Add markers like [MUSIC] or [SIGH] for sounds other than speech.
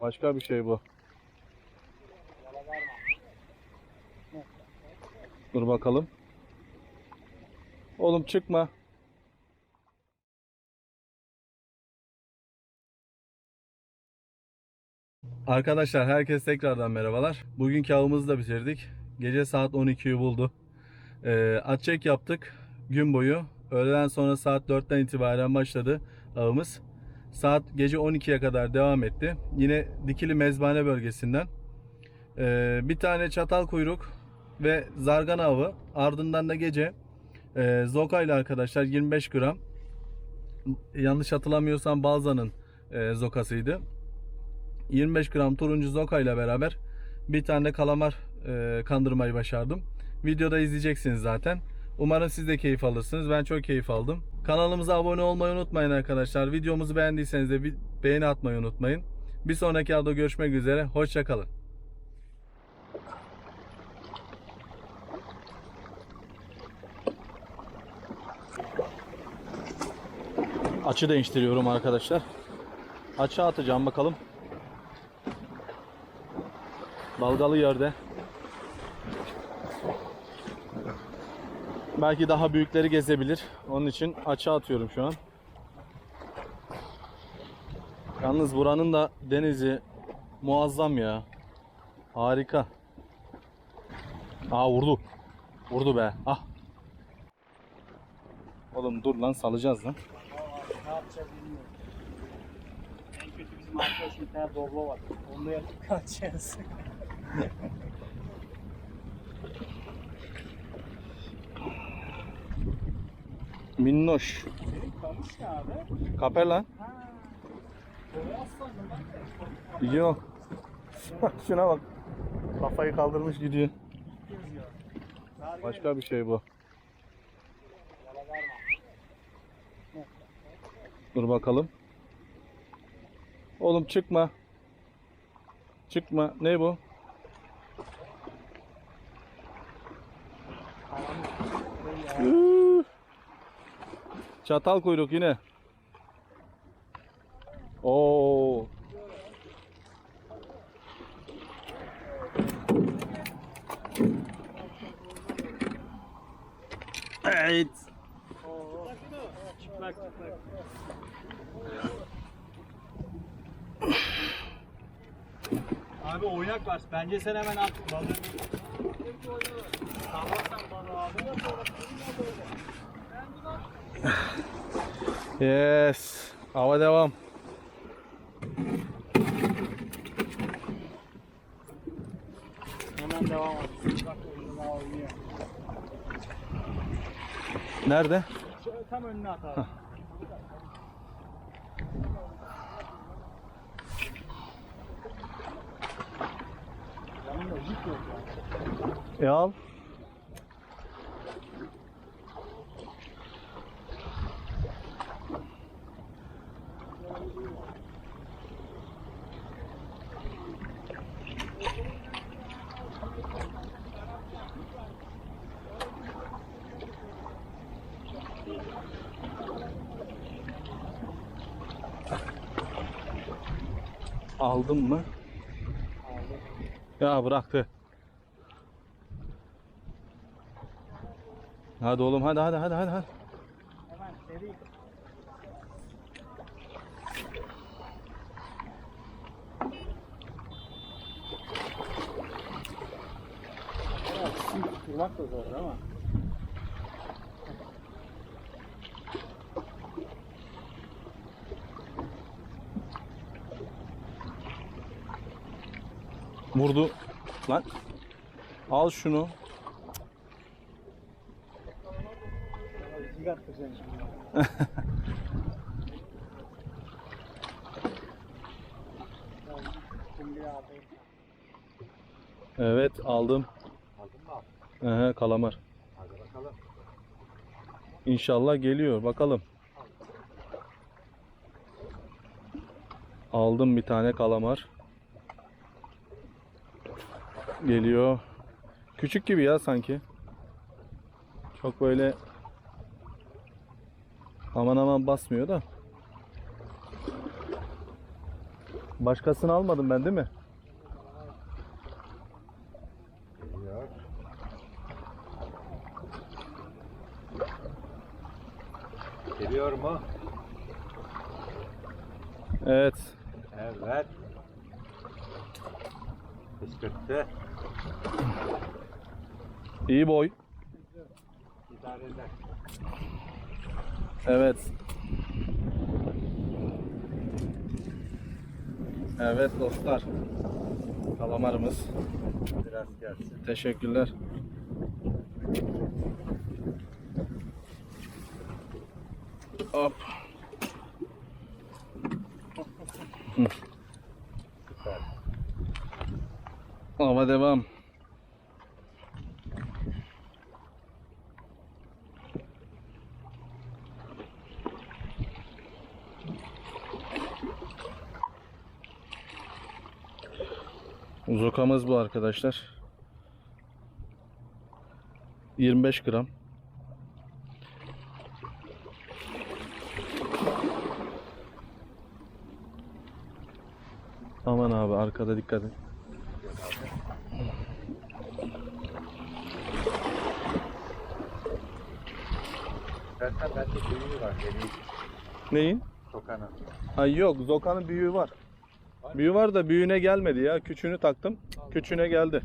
Başka bir şey bu. Dur bakalım. Oğlum çıkma. Arkadaşlar herkes tekrardan merhabalar. Bugünkü avımızı da bitirdik. Gece saat 12'yi buldu. Ee, at çek yaptık gün boyu. Öğleden sonra saat 4'ten itibaren başladı avımız. Saat gece 12'ye kadar devam etti. Yine Dikili Mezbane bölgesinden ee, bir tane çatal kuyruk ve zargan avı. Ardından da gece e, Zoka ile arkadaşlar 25 gram yanlış hatırlamıyorsam Balza'nın e, zokasıydı. 25 gram turuncu zoka ile beraber bir tane kalamar e, kandırmayı başardım. Videoda izleyeceksiniz zaten. Umarım siz de keyif alırsınız. Ben çok keyif aldım. Kanalımıza abone olmayı unutmayın arkadaşlar. Videomuzu beğendiyseniz de beğeni atmayı unutmayın. Bir sonraki avda görüşmek üzere. Hoşçakalın. Açı değiştiriyorum arkadaşlar. Açı atacağım bakalım. Dalgalı yerde. Belki daha büyükleri gezebilir. Onun için açı atıyorum şu an. Yalnız buranın da denizi muazzam ya. Harika. Aa vurdu. Vurdu be. Ah. Oğlum dur lan salacağız lan. Ne yapacağız bilmiyorum. En kötü bizim arkadaşın bir tane doblo var. Onunla yatıp kalkacağız. [LAUGHS] Minnoş. Kaper lan. Yok. Şuna bak. Kafayı kaldırmış gidiyor. Başka bir şey bu. Dur bakalım. Oğlum çıkma. Çıkma. Ne bu? Çatal kuyruk yine. Oo. Evet. Çıplak çıplak. Abi oynak var. Bence sen hemen at balığı. Sallarsan balığı abi. Yes. Hava devam. Hemen devam. Nerede? Tam önüne at abi. E al. Aldın mı? Ya bıraktı. Hadi oğlum hadi hadi hadi hadi. hadi. Hemen seri. Tutturmak da zor ama. Vurdu. Lan. Al şunu. [LAUGHS] Evet aldım. Aldın mı? Ehe, kalamar. Hadi bakalım. İnşallah geliyor. Bakalım. Aldım bir tane kalamar. Geliyor. Küçük gibi ya sanki. Çok böyle aman aman basmıyor da. Başkasını almadım ben değil mi? Geliyor. Geliyor mu? Evet. Evet. Kışkırttı. İyi boy. İdare eder. Evet. Evet dostlar. Kalamarımız. Biraz gelsin. Teşekkürler. Hop. Süper. Hava devam. Zokamız bu arkadaşlar. 25 gram. Aman abi arkada dikkat et. Zaten bende büyüğü var. Deneyim. Neyin? Sokanın. Ay yok Zoka'nın büyüğü var. Büyüğü var da büyüğüne gelmedi ya. Küçüğünü taktım. Küçüğüne geldi.